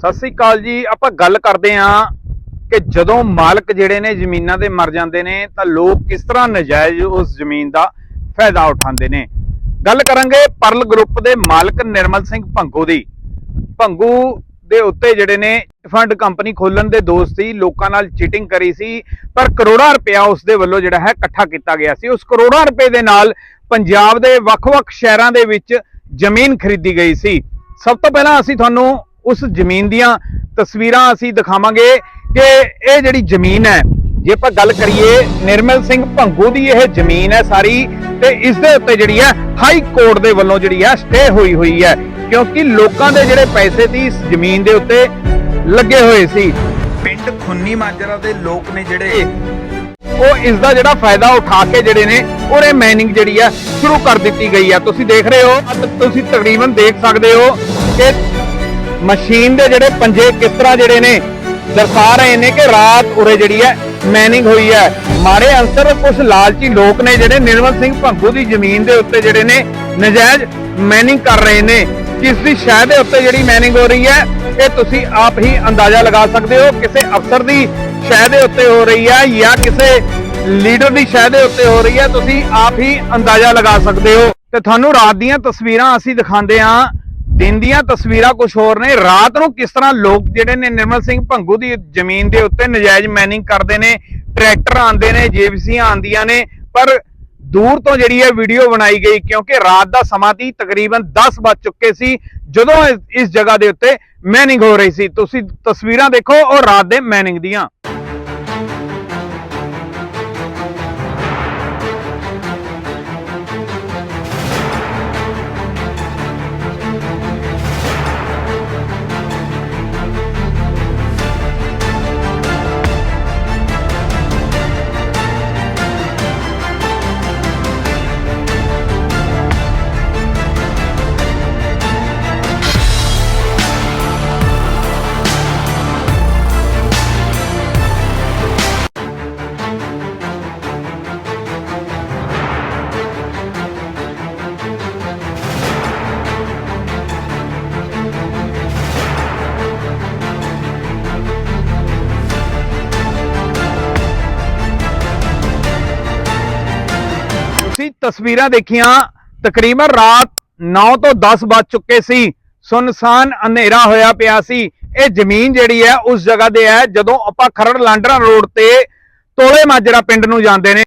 ਸਤਿ ਸ੍ਰੀ ਅਕਾਲ ਜੀ। ਆਪਾਂ ਗੱਲ ਕਰਦੇ ਆਂ ਕਿ ਜਦੋਂ ਮਾਲਕ ਜਿਹੜੇ ਨੇ ਜ਼ਮੀਨਾਂ ਦੇ ਮਰ ਜਾਂਦੇ ਨੇ, ਤਾਂ ਲੋਕ ਕਿਸ ਤਰ੍ਹਾਂ ਨਜਾਇਜ਼ ਉਸ ਜ਼ਮੀਨ ਦਾ ਫਾਇਦਾ ਉਠਾਉਂਦੇ ਨੇ। ਗੱਲ ਕਰਾਂਗੇ ਪਰਲ ਗਰੁੱਪ ਦੇ ਮਾਲਕ ਨਿਰਮਲ ਸਿੰਘ ਭੰਗੂ ਦੀ। ਭੰਗੂ ਦੇ ਉੱਤੇ ਜਿਹੜੇ ਨੇ ਫੰਡ ਕੰਪਨੀ ਖੋਲਣ ਦੇ ਦੋਸਤ ਸੀ, ਲੋਕਾਂ ਨਾਲ ਚੀਟਿੰਗ ਕਰੀ ਸੀ, ਪਰ ਕਰੋੜਾਂ ਰੁਪਇਆ ਉਸ ਦੇ ਵੱਲੋਂ ਜਿਹੜਾ ਹੈ ਇਕੱਠਾ ਕੀਤਾ ਗਿਆ ਸੀ। ਉਸ ਕਰੋੜਾਂ ਰੁਪਏ ਦੇ ਨਾਲ ਪੰਜਾਬ ਦੇ ਵੱਖ-ਵੱਖ ਸ਼ਹਿਰਾਂ ਦੇ ਵਿੱਚ ਜ਼ਮੀਨ ਖਰੀਦੀ ਗਈ ਸੀ। ਸਭ ਤੋਂ ਪਹਿਲਾਂ ਅਸੀਂ ਤੁਹਾਨੂੰ ਉਸ ਜ਼ਮੀਨ ਦੀਆਂ ਤਸਵੀਰਾਂ ਅਸੀਂ ਦਿਖਾਵਾਂਗੇ ਕਿ ਇਹ ਜਿਹੜੀ ਜ਼ਮੀਨ ਹੈ ਜੇ ਆਪਾਂ ਗੱਲ ਕਰੀਏ ਨਿਰਮਲ ਸਿੰਘ ਭੰਗੂ ਦੀ ਇਹ ਜ਼ਮੀਨ ਹੈ ਸਾਰੀ ਤੇ ਇਸ ਦੇ ਉੱਤੇ ਜਿਹੜੀ ਹੈ ਹਾਈ ਕੋਰਟ ਦੇ ਵੱਲੋਂ ਜਿਹੜੀ ਹੈ ਸਟੇ ਹੋਈ ਹੋਈ ਹੈ ਕਿਉਂਕਿ ਲੋਕਾਂ ਦੇ ਜਿਹੜੇ ਪੈਸੇ ਸੀ ਇਸ ਜ਼ਮੀਨ ਦੇ ਉੱਤੇ ਲੱਗੇ ਹੋਏ ਸੀ। ਪਿੰਡ ਖੁੰਨੀ ਮਾਜਰਾ ਦੇ ਲੋਕ ਨੇ ਜਿਹੜੇ ਉਹ ਇਸ ਦਾ ਜਿਹੜਾ ਫਾਇਦਾ ਉਠਾ ਕੇ ਜਿਹੜੇ ਨੇ ਉਹਰੇ ਮਾਈਨਿੰਗ ਜਿਹੜੀ ਹੈ ਸ਼ੁਰੂ ਕਰ ਦਿੱਤੀ ਗਈ ਹੈ। ਤੁਸੀਂ ਦੇਖ ਰਹੇ ਹੋ ਤੁਸੀਂ ਤਕਰੀਬਨ ਦੇਖ ਸਕਦੇ ਹੋ ਕਿ ਮਸ਼ੀਨ ਦੇ ਜਿਹੜੇ ਪੰਜੇ ਕਿਸ ਤਰ੍ਹਾਂ ਜਿਹੜੇ ਨੇ ਦਰਸਾ ਰਹੇ ਨੇ ਕਿ ਰਾਤ ਉਰੇ ਜਿਹੜੀ ਹੈ ਮੈਨਿੰਗ ਹੋਈ ਹੈ। ਮਾੜੇ ਅੰਸਰ ਕੁਝ ਲਾਲਚੀ ਲੋਕ ਨੇ ਜਿਹੜੇ ਨਿਰਮਲ ਸਿੰਘ ਭੰਗੂ ਦੀ ਜ਼ਮੀਨ ਦੇ ਉੱਤੇ ਜਿਹੜੇ ਨੇ ਨਜਾਇਜ਼ ਮੈਨਿੰਗ ਕਰ ਰਹੇ ਨੇ। ਕਿਸ ਦੀ ਸ਼ਹਿ ਦੇ ਉੱਤੇ ਜਿਹੜੀ ਮੈਨਿੰਗ ਹੋ ਰਹੀ ਹੈ, ਇਹ ਤੁਸੀਂ ਆਪ ਹੀ ਅੰਦਾਜ਼ਾ ਲਗਾ ਸਕਦੇ ਹੋ ਕਿਸੇ ਅਫਸਰ ਦੀ ਸ਼ਹਿ ਦੇ ਉੱਤੇ ਹੋ ਰਹੀ ਹੈ ਜਾਂ ਕਿਸੇ ਲੀਡਰ ਦੀ ਸ਼ਹਿ ਦੇ ਉੱਤੇ ਹੋ ਰਹੀ ਹੈ, ਤੁਸੀਂ ਆਪ ਹੀ ਅੰਦਾਜ਼ਾ ਲਗਾ ਸਕਦੇ ਹੋ। ਤੇ ਤੁਹਾਨੂੰ ਰਾਤ ਦੀਆਂ ਤਸਵੀਰਾਂ ਅਸੀਂ ਦਿਖਾਉਂਦੇ ਹਾਂ। ਦਿਨ ਦੀਆਂ ਤਸਵੀਰਾਂ ਕੁਝ ਹੋਰ ਨੇ। ਰਾਤ ਨੂੰ ਕਿਸ ਤਰ੍ਹਾਂ ਲੋਕ ਜਿਹੜੇ ਨੇ ਨਿਰਮਲ ਸਿੰਘ ਭੰਗੂ ਦੀ ਜ਼ਮੀਨ ਦੇ ਉੱਤੇ ਨਜਾਇਜ਼ ਮੈਨਿੰਗ ਕਰਦੇ ਨੇ, ਟਰੈਕਟਰ ਆਉਂਦੇ ਨੇ ਜੇਬੀਸੀਆਂ ਆਉਂਦੀਆਂ ਨੇ, ਪਰ ਦੂਰ ਤੋਂ ਜਿਹੜੀ ਇਹ ਵੀਡੀਓ ਬਣਾਈ ਗਈ ਕਿਉਂਕਿ ਰਾਤ ਦਾ ਸਮਾਂ ਸੀ, ਤਕਰੀਬਨ 10 ਵੱਜ ਚੁੱਕੇ ਸੀ, ਜਦੋਂ ਇਸ ਜਗ੍ਹਾ ਦੇ ਉੱਤੇ ਮੈਨਿੰਗ ਹੋ ਰਹੀ ਸੀ। ਤੁਸੀਂ ਤਸਵੀਰਾਂ ਦੇਖੋ ਉਹ ਰਾਤ ਦੇ ਮੈਨਿੰਗ ਦੀਆਂ। ਤਸਵੀਰਾਂ ਦੇਖੀਆਂ ਤਕਰੀਬਨ ਰਾਤ 9 ਤੋਂ 10 ਵੱਜ ਚੁੱਕੇ ਸੀ। ਸੁਨਸਾਨ ਹਨੇਰਾ ਹੋਇਆ ਪਿਆ ਸੀ। ਇਹ ਜ਼ਮੀਨ ਜਿਹੜੀ ਹੈ ਉਸ ਜਗ੍ਹਾ ਤੇ ਹੈ ਜਦੋਂ ਆਪਾਂ ਖਰੜ ਲਾਂਡਰਾ ਰੋਡ ਤੇ ਤੋਲੇ ਮਾਜਰਾ ਪਿੰਡ ਨੂੰ ਜਾਂਦੇ ਨੇ।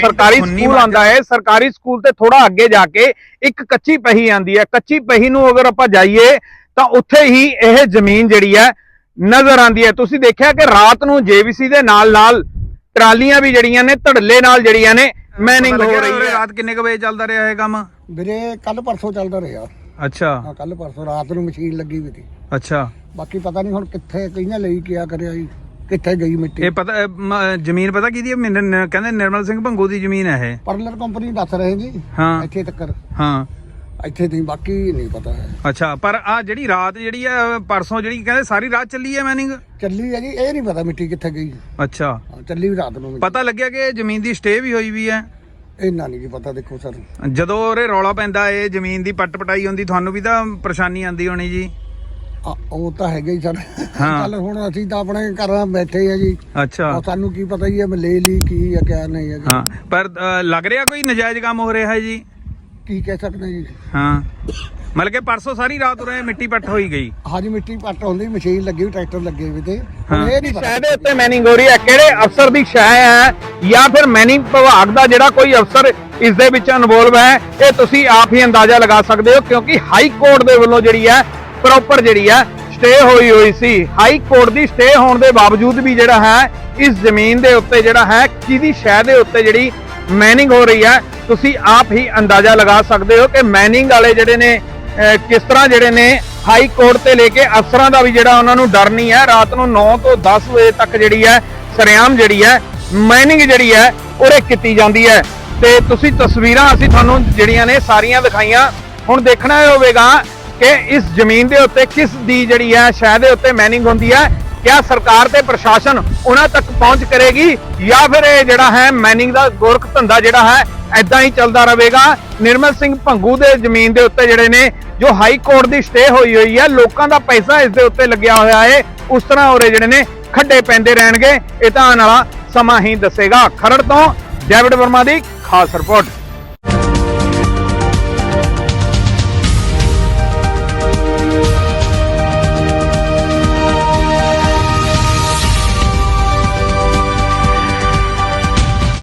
ਸਰਕਾਰੀ ਸਕੂਲ ਆਂਦਾ ਹੈ। ਸਰਕਾਰੀ ਸਕੂਲ ਤੇ ਥੋੜਾ ਅੱਗੇ ਜਾ ਕੇ ਇੱਕ ਕੱਚੀ ਪਹੀ ਆਂਦੀ ਹੈ। ਕੱਚੀ ਪਹੀ ਨੂੰ ਅਗਰ ਆਪਾਂ ਜਾਈਏ ਤਾਂ ਉੱਥੇ ਹੀ ਇਹ ਜ਼ਮੀਨ ਜਿਹੜੀ ਹੈ ਨਜ਼ਰ ਆਂਦੀ ਹੈ। ਤੁਸੀਂ ਦੇਖਿਆ ਕਿ ਰਾਤ ਨੂੰ ਜੇਬੀਸੀ ਦੇ ਨਾਲ ਨਾਲ ਟਰਾਲੀਆਂ ਵੀ ਜਿਹੜੀਆਂ ਨੇ ਧੜੱਲੇ ਨਾਲ ਜਿਹੜੀਆਂ ਨੇ ਮੈਨਿੰਗ ਹੋ ਰਹੀ ਹੈ। ਰਾਤ ਕਿੰਨੇ ਕ ਵਜੇ ਚੱਲਦਾ ਰਿਹਾ ਇਹ ਕੰਮ? ਵੀਰੇ ਕੱਲ ਪਰਸੋਂ ਚੱਲਦਾ ਰਿਹਾ। ਅੱਛਾ। ਹਾਂ ਕੱਲ ਪਰਸੋਂ ਰਾਤ ਨੂੰ ਮਸ਼ੀਨ ਲੱਗੀ ਵੀ ਸੀ। ਅੱਛਾ। ਬਾਕੀ ਪਤਾ ਨਹੀਂ ਹੁਣ ਕਿੱਥੇ ਕਈਆਂ ਲਈ ਕਿਆ ਕਰਿਆ ਜੀ ਕਿੱਥੇ ਗਈ ਮਿੱਟੀ। ਇਹ ਪਤਾ ਇਹ ਮ- ਜ਼ਮੀਨ ਪਤਾ ਕਿਹਦੀ ਹੈ? ਮੈਨੂੰ ਨ- ਕਹਿੰਦੇ ਨਿਰਮਲ ਸਿੰਘ ਭੰਗੂ ਦੀ ਜ਼ਮੀਨ ਹੈ ਇਹ। ਪਰਲਰ ਕੰਪਨੀ ਦੱਸ ਰਹੇ ਜੀ ਹਾਂ। ਇੱਥੇ ਤੱਕ। ਹਾਂ। ਇੱਥੇ ਨਹੀਂ ਬਾਕੀ ਨਹੀਂ ਪਤਾ ਹੈ। ਅੱਛਾ ਪਰ ਆ ਜਿਹੜੀ ਰਾਤ ਜਿਹੜੀ ਹੈ ਪਰਸੋਂ ਜਿਹੜੀ ਕਹਿੰਦੇ ਸਾਰੀ ਰਾਤ ਚੱਲੀ ਹੈ ਮੈਨਿੰਗ ਚੱਲੀ ਹੈ ਜੀ ਇਹ ਨਹੀਂ ਪਤਾ ਮਿੱਟੀ ਕਿੱਥੇ ਗਈ। ਅੱਛਾ। ਹਾਂ, ਚੱਲੀ ਵੀ ਰਾਤ ਨੂੰ। ਪਤਾ ਲੱਗਿਆ ਕਿ ਜ਼ਮੀਨ ਦੀ ਸਟੇ ਵੀ ਹੋਈ ਵੀ ਹੈ? ਇੰਨਾ ਨਹੀਂ ਜੀ ਪਤਾ ਦੇਖੋ ਸਰ। ਜਦੋਂ ਉਹਰੇ ਰੌਲਾ ਪੈਂਦਾ ਇਹ ਜ਼ਮੀਨ ਦੀ ਪੱਟ ਪਟਾਈ ਹੁੰਦੀ ਤੁਹਾਨੂੰ ਵੀ ਤਾਂ ਪਰੇਸ਼ਾਨੀ ਆਂਦੀ ਹੋਣੀ ਜੀ। ਆ, ਉਹ ਤਾਂ ਹੈਗਾ ਹੀ ਸਰ। ਹਾਂ। ਚੱਲ ਹੁਣ ਅਸੀਂ ਤਾਂ ਆਪਣੇ ਘਰਾਂ ਬੈਠੇ ਆ ਜੀ। ਅੱਛਾ। ਆ ਸਾਨੂੰ ਕੀ ਪਤਾ ਜੀ ਇਹ ਲੈ ਲਈ ਕੀ ਹੈ ਕਿਆ ਨਹੀਂ ਹੈ ਹਾਂ ਪਰ ਅ, ਲੱਗ ਰਿਹਾ ਕੋਈ ਨਜਾਇਜ਼ ਕੰਮ ਹੋ ਰਿਹਾ ਹੈ ਜੀ? ਕੀ ਕਹਿ ਸਕਦੇ ਜੀ? ਹਾਂ। ਮਤਲਬ ਕਿ ਪਰਸੋਂ ਸਾਰੀ ਰਾਤ ਉਰੇ ਮਿੱਟੀ ਪੱਟ ਹੋਈ ਗਈ। ਹਾਂਜੀ ਮਿੱਟੀ ਪੱਟ ਹੁੰਦੀ ਮਸ਼ੀਨ ਲੱਗੀ ਵੀ ਟਰੈਕਟਰ ਲੱਗੇ ਵੀ ਤੇ। ਹੁਣ ਇਹ ਨਹੀਂ ਪਤਾ। ਸ਼ਹਿ ਦੇ ਉੱਤੇ ਮੈਨਿੰਗ ਹੋ ਰਹੀ ਹੈ ਕਿਹੜੇ ਅਫਸਰ ਦੀ ਸ਼ਹਿ ਹੈ ਜਾਂ ਫਿਰ ਮੈਨਿੰਗ ਵਿਭਾਗ ਦਾ ਜਿਹੜਾ ਕੋਈ ਅਫਸਰ ਇਸ ਦੇ ਵਿੱਚ ਇਨਵੋਲਵ ਹੈ ਇਹ ਤੁਸੀਂ ਆਪ ਹੀ ਅੰਦਾਜ਼ਾ ਲਗਾ ਸਕਦੇ ਹੋ ਕਿਉਂਕਿ ਹਾਈ ਕੋਰਟ ਦੇ ਵੱਲੋਂ ਜਿਹੜੀ ਹੈ ਪ੍ਰੋਪਰ ਜਿਹੜੀ ਹੈ ਸਟੇ ਹੋਈ ਹੋਈ ਸੀ। ਹਾਈ ਕੋਰਟ ਦੀ ਸਟੇ ਹੋਣ ਦੇ ਬਾਵਜੂਦ ਵੀ ਜਿਹੜਾ ਹੈ ਇਸ ਜ਼ਮੀਨ ਦੇ ਉੱਤੇ ਜਿਹੜਾ ਹੈ ਕਿਹਦੀ ਸ਼ਹਿ ਦੇ ਉੱਤੇ ਜਿਹੜੀ ਮੈਨਿੰਗ ਹੋ ਰਹੀ ਹੈ ਤੁਸੀਂ ਆਪ ਹੀ ਅੰਦਾਜ਼ਾ ਲਗਾ ਸਕਦੇ ਹੋ ਕਿ ਮੈਨਿੰਗ ਵਾਲੇ ਜਿਹੜੇ ਨੇ ਕਿਸ ਤਰ੍ਹਾਂ ਜਿਹੜੇ ਨੇ, ਹਾਈ ਕੋਰਟ ਤੇ ਲੈ ਕੇ ਅਫਸਰਾਂ ਦਾ ਵੀ ਜਿਹੜਾ ਉਹਨਾਂ ਨੂੰ ਡਰ ਨਹੀਂ ਹੈ। ਰਾਤ ਨੂੰ 9 ਤੋਂ 10 ਵਜੇ ਤੱਕ ਜਿਹੜੀ ਹੈ, ਸਰਿਆਮ ਜਿਹੜੀ ਹੈ ਮਾਈਨਿੰਗ ਜਿਹੜੀ ਹੈ, ਉਰੇ ਕੀਤੀ ਜਾਂਦੀ ਹੈ। ਤੇ ਤੁਸੀਂ ਤਸਵੀਰਾਂ ਅਸੀਂ ਤੁਹਾਨੂੰ ਜਿਹੜੀਆਂ ਨੇ ਸਾਰੀਆਂ ਦਿਖਾਈਆਂ। ਹੁਣ ਦੇਖਣਾ ਹੋਵੇਗਾ ਕਿ ਇਸ ਜ਼ਮੀਨ ਦੇ ਉੱਤੇ ਕਿਸ ਦੀ ਜਿਹੜੀ ਹੈ, ਸ਼ਹਿ ਦੇ ਉੱਤੇ ਮਾਈਨਿੰਗ ਹੁੰਦੀ ਹੈ। ਕਿਆ ਸਰਕਾਰ ਤੇ ਪ੍ਰਸ਼ਾਸਨ ਉਹਨਾਂ ਤੱਕ ਪਹੁੰਚ ਕਰੇਗੀ ਜਾਂ ਫਿਰ ਇਹ ਜਿਹੜਾ ਹੈ ਮਾਈਨਿੰਗ ਦਾ ਗੋਰਖ ਧੰਦਾ ਜਿਹੜਾ ਹੈ ਐਦਾਂ ਹੀ ਚੱਲਦਾ ਰਹੇਗਾ ਨਿਰਮਲ ਸਿੰਘ ਭੰਗੂ ਦੇ ਜ਼ਮੀਨ ਦੇ ਉੱਤੇ ਜਿਹੜੇ ਨੇ ਜੋ ਹਾਈ ਕੋਰਟ ਦੀ ਸਟੇ ਹੋਈ ਹੋਈ ਹੈ ਲੋਕਾਂ ਦਾ ਪੈਸਾ ਇਸ ਦੇ ਉੱਤੇ ਲੱਗਿਆ ਹੋਇਆ ਹੈ ਉਸ ਤਰ੍ਹਾਂ ਉਰੇ ਜਿਹੜੇ ਨੇ ਖੱਡੇ ਪੈਂਦੇ ਰਹਿਣਗੇ ਇਹ ਤਾਂ ਆਉਣ ਵਾਲਾ ਸਮਾਂ ਹੀ ਦੱਸੇਗਾ ਖਰੜ ਤੋਂ ਡੇਵਿਡ ਵਰਮਾ ਦੀ ਖਾਸ ਰਿਪੋਰਟ